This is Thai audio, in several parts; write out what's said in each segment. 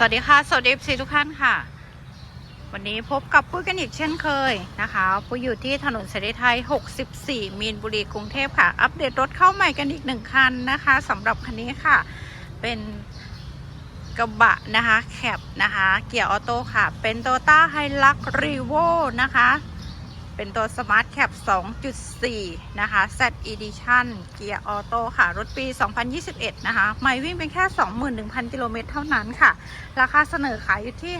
สวัสดีค่ะ สวัสดีทุกท่านค่ะ วันนี้พบกับปุ้ยกันอีกเช่นเคยนะคะปุ้ยอยู่ที่ถนนเสรีไทย 64 มีนบุรีกรุงเทพค่ะ อัปเดตรถเข้าใหม่กันอีกหนึ่งคันนะคะสำหรับคันนี้ค่ะ เป็นกระบะนะคะแคบนะคะ เกียร์ออโต้ค่ะ เป็นโตต้าไฮลักรีโวนะคะ เป็นตัว Smart Cap 2.4 นะคะ Z Edition เกียร์ออโต้ค่ะ รถปี 2021 นะคะ ไม่วิ่งเป็นแค่ 21,000 กิโลเมตรเท่านั้นค่ะ ราคาเสนอขายอยู่ที่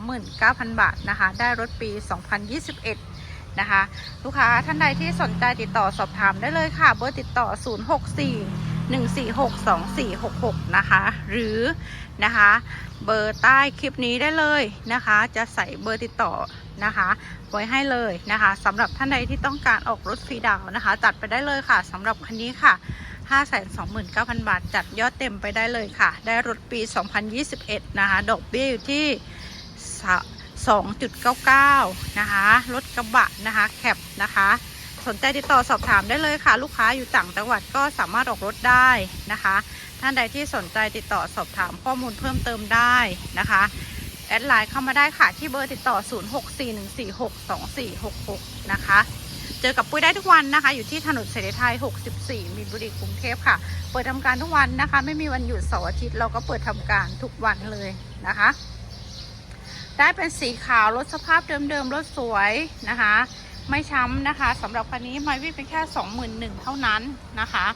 529,000 บาทนะคะ ได้รถปี 2021นะคะลูกค้าท่านใดที่สนใจติดต่อสอบถามได้เลยค่ะ เบอร์ติดต่อ 064 146 2466 นะคะ หรือนะคะ เบอร์ใต้คลิปนี้ได้เลยนะคะ จะใส่เบอร์ติดต่อนะคะไว้ให้เลยนะคะสำหรับท่านใดที่ต้องการออกรถฟรีดาวนะคะ จัดไปได้เลยค่ะสำหรับคันนี้ค่ะ529,000 บาท จัดยอดเต็มไปได้เลยค่ะ ได้รถปี 2021 นะคะ ดอกเบี้ยอยู่ที่สะ2.99 นะคะ รถกระบะนะคะ แคปนะคะ สนใจติดต่อสอบถามได้เลยค่ะ ลูกค้าอยู่ต่างจังหวัดก็สามารถออกรถได้นะคะ ท่านใดที่สนใจติดต่อสอบถามข้อมูลเพิ่มเติมได้นะคะแอดไลน์เข้ามาได้ค่ะที่เบอร์ติดต่อ 0641462466 นะคะ เจอกับปุ้ยได้ทุกวันนะคะ อยู่ที่ถนนเสรีไทย 64 มีนบุรีกรุงเทพค่ะ เปิดทำการทุกวันนะคะ ไม่มีวันหยุดเสาร์อาทิตย์เราก็เปิดทำการทุกวันเลยนะคะ ได้เป็นสีขาวรถสภาพเดิมๆรถสวยนะคะ ไม่ช้ำนะคะสำหรับคันนี้ไมวิ่งเป็นแค่ 21,000เท่านั้นนะคะ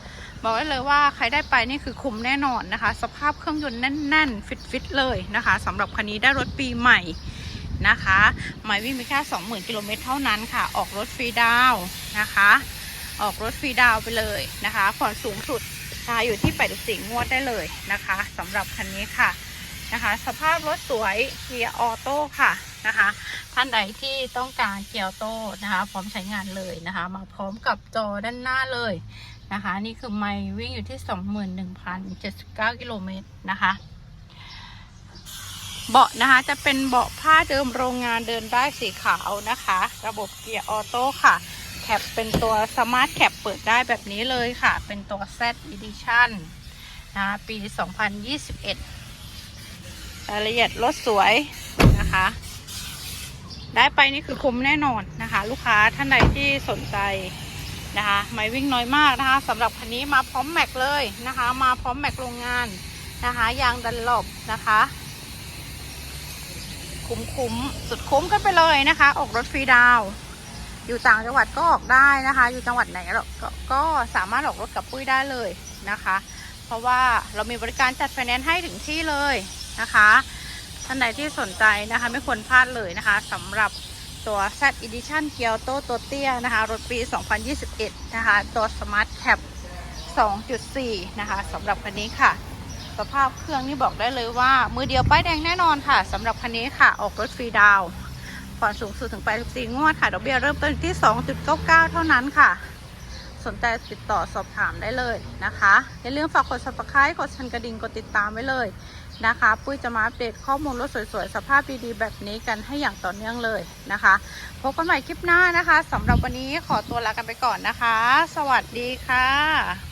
บอกไว้เลยว่าใครได้ไปนี่คือคุ้มแน่นอนนะคะ สภาพเครื่องยนต์แน่นๆฟิตๆเลยนะคะสำหรับคันนี้ได้รถปีใหม่นะคะไมวิ่งไปแค่20,000กิโลเมตรเท่านั้นค่ะ ออกรถฟรีดาวนะคะ ออกรถฟรีดาวไปเลยนะคะผ่อนสูงสุดนะคะอยู่ที่84งวดได้เลยนะคะสำหรับคันนี้ค่ะนะคะ สภาพรถสวยเกียร์ออโต้ค่ะ นะคะ ท่านใดที่ต้องการเกียร์โต้นะคะพร้อมใช้งานเลยนะคะ มาพร้อมกับจอด้านหน้าเลยนะคะ นี่คือไมวิ่งอยู่ที่ 21,079กิโลเมตรนะคะเบาะนะคะจะเป็นเบาะผ้าเดิมโรงงานเดินได้สีขาวนะคะ ระบบเกียร์ออโต้ค่ะแคปเป็นตัวสมาร์ทแคปเปิดได้แบบนี้เลยค่ะ เป็นตัว Z Edition นะปี 2021 รายละเอียดรถสวยนะคะ ได้ไปนี่คือคุ้มแน่นอนนะคะ ลูกค้าท่านใดที่สนใจนะคะไม่วิ่งน้อยมากนะคะสำหรับคันนี้มาพร้อมแม็กเลยนะคะ มาพร้อมแม็กโรงงานนะคะยางดันหลบนะคะ คุ้มคุ้มสุดคุ้มกันไปเลยนะคะ ออกรถฟรีดาว อยู่ต่างจังหวัดก็ออกได้นะคะ อยู่จังหวัดไหนกกก็สามารถออกรถกับปุ้ยได้เลยนะคะ เพราะว่าเรามีบริการจัดไฟแนนซ์ให้ถึงที่เลยนะคะ ท่านใดที่สนใจนะคะไม่ควรพลาดเลยนะคะสำหรับตัว Z Edition เกียวโตตัวเตี้ยนะคะ รถปี 2021 นะคะ ตัว Smart Cap 2.4 นะคะสำหรับคันนี้ค่ะ สภาพเครื่องนี่บอกได้เลยว่า มือเดียวป้ายแดงแน่นอนค่ะสำหรับคันนี้ค่ะออกรถฟรีดาวผ่อนสูงสุดถึง 84 งวดค่ะดอกเบี้ยเริ่มต้นที่ 2.99 เท่านั้นค่ะ สนใจติดต่อสอบถามได้เลยนะคะ อย่าลืมฝากกด subscribe กดชันกระดิ่งกดติดตามไว้เลย นะคะ ปุ้ยจะมาอัปเดตข้อมูลรถสวยๆ สภาพดีๆแบบนี้กันให้อย่างต่อเนื่องเลยนะคะ พบกันใหม่คลิปหน้านะคะสำหรับวันนี้ขอตัวลากันไปก่อนนะคะ สวัสดีค่ะ